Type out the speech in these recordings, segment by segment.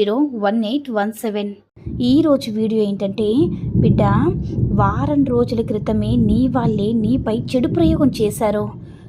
zero one eight one seven. ఈరోజు video ఏంటంటే బిడ్డ వారం రోజుల క్రితమే నీ వాళ్ళే నీపై చెడు ప్రయోగం చేశారు.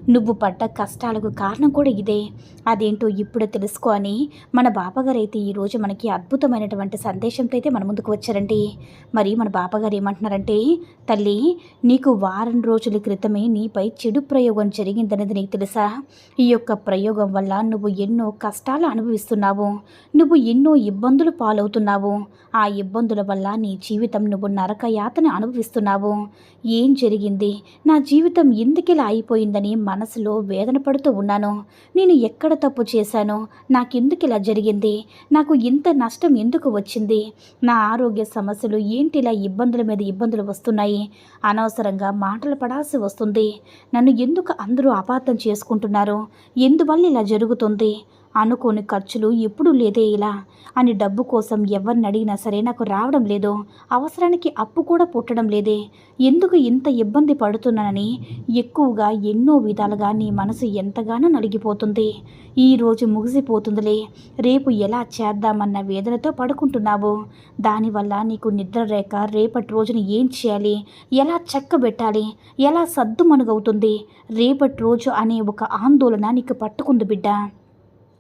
నువ్వు పడ్డ కష్టాలకు కారణం కూడా ఇదే. అదేంటో ఇప్పుడే తెలుసుకో అని మన బాబాగారు అయితే ఈరోజు మనకి అద్భుతమైనటువంటి సందేశంతో అయితే మన ముందుకు వచ్చారండి. మరి మన బాబాగారు ఏమంటున్నారంటే తల్లి నీకు వారం రోజుల క్రితమే నీపై చెడు ప్రయోగం జరిగిందనేది నీకు తెలుసా? ఈ యొక్క ప్రయోగం వల్ల నువ్వు ఎన్నో కష్టాలు అనుభవిస్తున్నావు. నువ్వు ఎన్నో ఇబ్బందులు పాలవుతున్నావు. ఆ ఇబ్బందుల వల్ల నీ జీవితం నువ్వు నరక యాతన అనుభవిస్తున్నావు. ఏం జరిగింది? నా జీవితం ఎందుకిలా అయిపోయిందని మనసులో వేదన పడుతూ ఉన్నాను. నేను ఎక్కడ తప్పు చేశాను? నాకెందుకు ఇలా జరిగింది? నాకు ఇంత నష్టం ఎందుకు వచ్చింది? నా ఆరోగ్య సమస్యలు ఏంటి ఇలా ఇబ్బందుల మీద ఇబ్బందులు వస్తున్నాయి? అనవసరంగా మాటలు పడాల్సి వస్తుంది. నన్ను ఎందుకు అందరూ అపార్థం చేసుకుంటున్నారు? ఎందువల్ల ఇలా జరుగుతుంది? అనుకోని ఖర్చులు ఎప్పుడూ లేదే ఇలా అని డబ్బు కోసం ఎవరిని అడిగినా సరే నాకు రావడం లేదో అవసరానికి అప్పు కూడా పుట్టడం లేదే. ఎందుకు ఇంత ఇబ్బంది పడుతున్నానని ఎక్కువగా ఎన్నో విధాలుగా నీ మనసు ఎంతగానో నలిగిపోతుంది. ఈ రోజు ముగిసిపోతుందిలే. రేపు ఎలా చేద్దామన్న వేదనతో పడుకుంటున్నావు. దానివల్ల నీకు నిద్ర రేక రేపటి రోజున ఏం చేయాలి? ఎలా చక్కబెట్టాలి ఎలా సద్దుమణుగవుతుంది? రేపటి రోజు అనే ఒక ఆందోళన నీకు పట్టుకుంది బిడ్డ.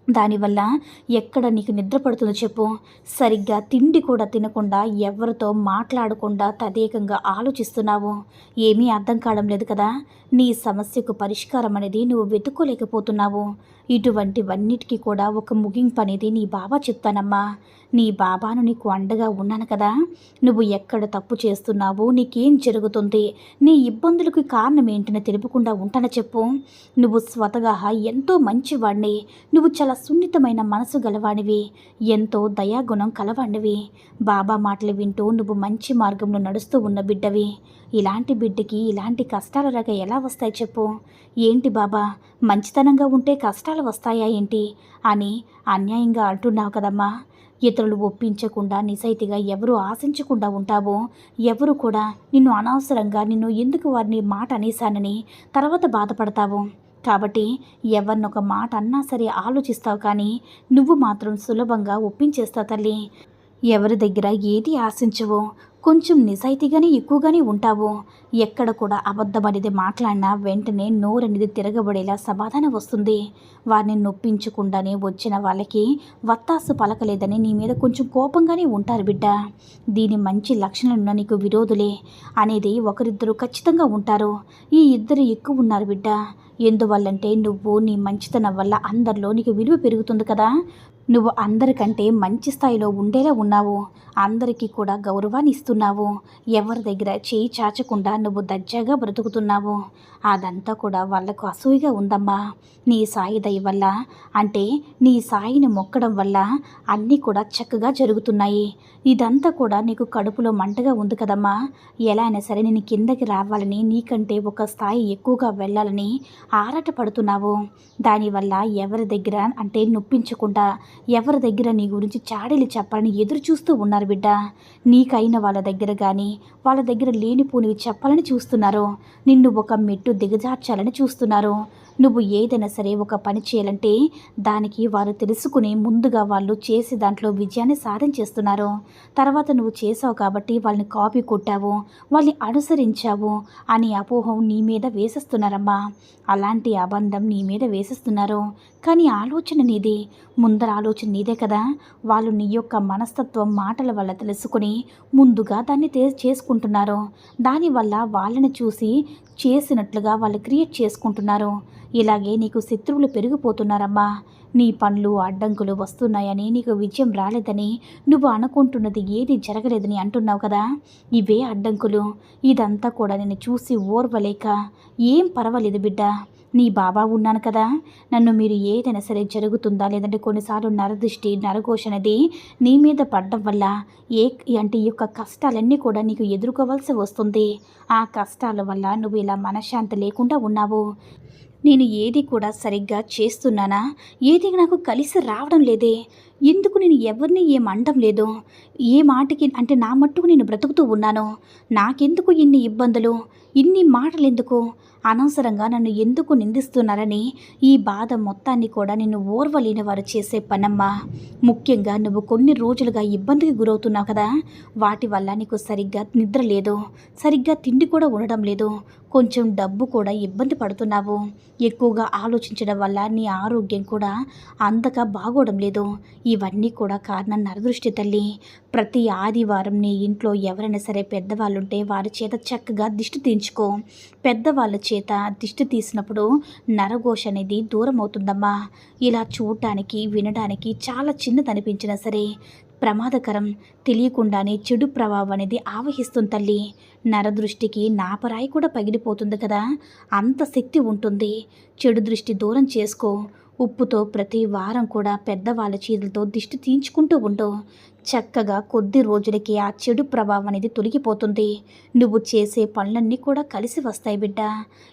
దానివల్ల ఎక్కడ నీకు నిద్ర పడుతుందో చెప్పు. సరిగ్గా తిండి కూడా తినకుండా ఎవరితో మాట్లాడకుండా తదేకంగా ఆలోచిస్తున్నావు. ఏమీ అర్థం కావడం లేదు కదా. నీ సమస్యకు పరిష్కారం అనేది నువ్వు వెతుక్కోలేకపోతున్నావు. ఇటువంటివన్నిటికీ కూడా ఒక ముగింపు అనేది నీ బాబా చెప్తానమ్మా. నీ బాబాను నీకు అండగా ఉన్నాను కదా. నువ్వు ఎక్కడ తప్పు చేస్తున్నావు నీకేం జరుగుతుంది నీ ఇబ్బందులకు కారణం ఏంటని తెలుపకుండా ఉంటాన చెప్పు. నువ్వు స్వతగా ఎంతో మంచివాడిని నువ్వు చాలా సున్నితమైన మనసు గలవాడివి. ఎంతో దయాగుణం కలవాడివి. బాబా మాటలు వింటూ నువ్వు మంచి మార్గంలో నడుస్తూ ఉన్న బిడ్డవి. ఇలాంటి బిడ్డకి ఇలాంటి కష్టాల రాక ఎలా వస్తాయి చెప్పు. ఏంటి బాబా? మంచితనంగా ఉంటే కష్టాలు వస్తాయా ఏంటి? అని అన్యాయంగా అంటున్నావు కదమ్మా. ఇతరులు ఒప్పించకుండా నిజాయితీగా ఎవరు ఆశించకుండా ఉంటావో ఎవరు కూడా నిన్ను అనవసరంగా నిన్ను ఎందుకు వారిని మాట అనేశానని తర్వాత బాధపడతావు. కాబట్టి ఎవరినొక మాట అన్నా సరే ఆలోచిస్తావు కానీ నువ్వు మాత్రం సులభంగా ఒప్పించేస్తావు తల్లి. ఎవరి దగ్గర ఏది ఆశించవో కొంచెం నిజాయితీగానే ఎక్కువగానే ఉంటావు ఎక్కడ కూడా అబద్ధం అనేది మాట్లాడినా వెంటనే నోరనేది తిరగబడేలా సమాధానం వస్తుంది. వారిని నొప్పించకుండానే వచ్చిన వాళ్ళకి వత్తాసు పలకలేదని నీ మీద కొంచెం కోపంగానే ఉంటారు బిడ్డ. దీని మంచి లక్షణాలున్న నీకు విరోధులే అనేది ఒకరిద్దరు ఖచ్చితంగా ఉంటారు. ఈ ఇద్దరు ఎక్కువ ఉన్నారు బిడ్డ. ఎందువల్లంటే నువ్వు నీ మంచితనం వల్ల అందరిలో నీకు విలువ పెరుగుతుంది కదా. నువ్వు అందరికంటే మంచి స్థాయిలో ఉండేలా ఉన్నావు. అందరికీ కూడా గౌరవాన్ని ఇస్తున్నావు. ఎవరి దగ్గర చేయి చాచకుండా నువ్వు దర్జాగా బ్రతుకుతున్నావు. అదంతా కూడా వాళ్ళకు అసూయగా ఉందమ్మా. నీ సాయి దయ వల్ల అంటే నీ సాయిని మొక్కడం వల్ల అన్నీ కూడా చక్కగా జరుగుతున్నాయి. ఇదంతా కూడా నీకు కడుపులో మంటగా ఉంది కదమ్మా. ఎలా అయినా సరే నేను కిందకి రావాలని నీకంటే ఒక స్థాయి ఎక్కువగా వెళ్ళాలని ఆరాటపడుతున్నావు. దానివల్ల ఎవరి దగ్గర అంటే నొప్పించకుండా ఎవరి దగ్గర నీ గురించి చాడీలు చెప్పాలని ఎదురు చూస్తూ ఉన్నారు బిడ్డ. నీకైన వాళ్ళ దగ్గర కానీ వాళ్ళ దగ్గర లేనిపోనివి చెప్పాలని చూస్తున్నారు. నిన్ను ఒక మెట్టు దిగజార్చాలని చూస్తున్నారు. నువ్వు ఏదైనా సరే ఒక పని చేయాలంటే దానికి వారు తెలుసుకుని ముందుగా వాళ్ళు చేసి దాంట్లో విజయాన్ని సాధించేస్తున్నారు తర్వాత నువ్వు చేసావు కాబట్టి వాళ్ళని కాపీ కొట్టావు వాళ్ళని అనుసరించావు అని అపోహం నీ మీద వేసేస్తున్నారమ్మా. అలాంటి అబంధం నీ మీద వేసేస్తున్నారు. కానీ ఆలోచన నీది. ముందర ఆలోచన నీదే కదా. వాళ్ళు నీ యొక్క మనస్తత్వం మాటల వల్ల తెలుసుకుని ముందుగా దాన్ని తే చేసుకుంటున్నారు. దానివల్ల వాళ్ళని చూసి చేసినట్లుగా వాళ్ళు క్రియేట్ చేసుకుంటున్నారు. ఇలాగే నీకు శత్రువులు పెరిగిపోతున్నారమ్మా. నీ పనులు అడ్డంకులు వస్తున్నాయని నీకు విజయం రాలేదని నువ్వు అనుకుంటున్నది ఏది జరగలేదని అంటున్నావు కదా. ఇవే అడ్డంకులు. ఇదంతా కూడా నేను చూసి ఓర్వలేక ఏం పర్వాలేదు బిడ్డ. నీ బాబా ఉన్నాను కదా. నన్ను మీరు ఏదైనా సరే జరుగుతుందా? లేదంటే కొన్నిసార్లు నరదృష్టి నరఘోష అనేది నీ మీద పడడం వల్ల ఏ అంటే ఈ యొక్క కష్టాలన్నీ కూడా నీకు ఎదుర్కోవాల్సి వస్తుంది. ఆ కష్టాల వల్ల నువ్వు ఇలా మనశ్శాంతి లేకుండా ఉన్నావు. నేను ఏది కూడా సరిగ్గా చేస్తున్నానా? ఏది నాకు కలిసి రావడం లేదే. ఎందుకు నేను ఎవరిని ఏం లేదు? ఏ మాటకి అంటే నా మట్టుకు నేను బ్రతుకుతూ ఉన్నాను? నాకెందుకు ఇన్ని ఇబ్బందులు? ఇన్ని మాటలు ఎందుకు అనవసరంగా నన్ను ఎందుకు నిందిస్తున్నారని ఈ బాధ మొత్తాన్ని కూడా నిన్ను ఓర్వలేని వారు చేసే పనమ్మా. ముఖ్యంగా నువ్వు కొన్ని రోజులుగా ఇబ్బందికి గురవుతున్నావు కదా? వాటి వల్ల నీకు సరిగ్గా నిద్ర లేదు. సరిగ్గా తిండి కూడా ఉండడం లేదు. కొంచెం డబ్బు కూడా ఇబ్బంది పడుతున్నావు. ఎక్కువగా ఆలోచించడం వల్ల నీ ఆరోగ్యం కూడా అంతగా బాగోవడం లేదు. ఇవన్నీ కూడా కారణం నరదృష్టి తల్లి. ప్రతి ఆదివారం నీ ఇంట్లో ఎవరైనా సరే పెద్దవాళ్ళుంటే వారి చేత చక్కగా దిష్టి తీయించుకో. పెద్దవాళ్ళ చేత దిష్టి తీసినప్పుడు నరఘోష అనేది దూరం అవుతుందమ్మా. ఇలా చూడటానికి వినడానికి చాలా చిన్నదనిపించినా సరే ప్రమాదకరం. తెలియకుండానే చెడు ప్రభావం అనేది ఆవహిస్తుంది తల్లి. నరదృష్టికి నాపరాయి కూడా పగిలిపోతుంది కదా. అంత శక్తి ఉంటుంది. చెడు దృష్టి దూరం చేసుకో. ఉప్పుతో ప్రతి వారం కూడా పెద్దవాళ్ళ చీరలతో దిష్టి తీయించుకుంటూ ఉండు. చక్కగా కొద్ది రోజులకి ఆ చెడు ప్రభావం అనేది తొలగిపోతుంది. నువ్వు చేసే పనులన్నీ కూడా కలిసి వస్తాయి బిడ్డ.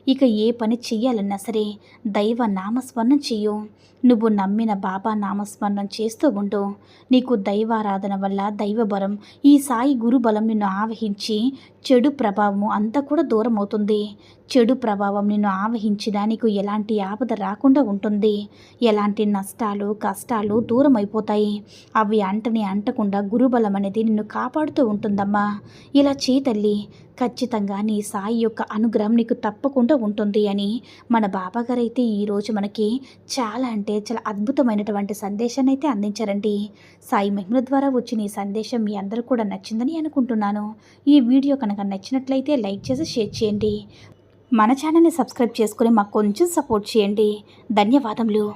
ఇక ఏ పని చెయ్యాలన్నా సరే దైవ నామస్మరణం చెయ్యు. నువ్వు నమ్మిన బాబా నామస్మరణం చేస్తూ ఉండు. నీకు దైవారాధన వల్ల దైవబలం ఈ సాయి గురుబలం నిన్ను ఆవహించి చెడు ప్రభావము అంతా కూడా దూరం అవుతుంది. చెడు ప్రభావం నిన్ను ఆవహించినా నీకు ఎలాంటి ఆపద రాకుండా ఉంటుంది. ఎలాంటి నష్టాలు కష్టాలు దూరం అయిపోతాయి. అవి అంటని అంటకుండా గురుబలం అనేది నిన్ను కాపాడుతూ ఉంటుందమ్మా. ఇలా చే తల్లి ఖచ్చితంగా నీ సాయి యొక్క అనుగ్రహం నీకు తప్పకుండా ఉంటుంది అని మన బాబాగారు అయితే ఈరోజు మనకి చాలా అంటే చాలా అద్భుతమైనటువంటి సందేశాన్ని అయితే అందించారండి. సాయి మహిమల ద్వారా వచ్చిన ఈ సందేశం మీ అందరూ కూడా నచ్చిందని అనుకుంటున్నాను. ఈ వీడియో కనుక నచ్చినట్లయితే లైక్ చేసి షేర్ చేయండి. మన ఛానల్ని సబ్స్క్రైబ్ చేసుకుని మాకు కొంచెం సపోర్ట్ చేయండి. ధన్యవాదములు.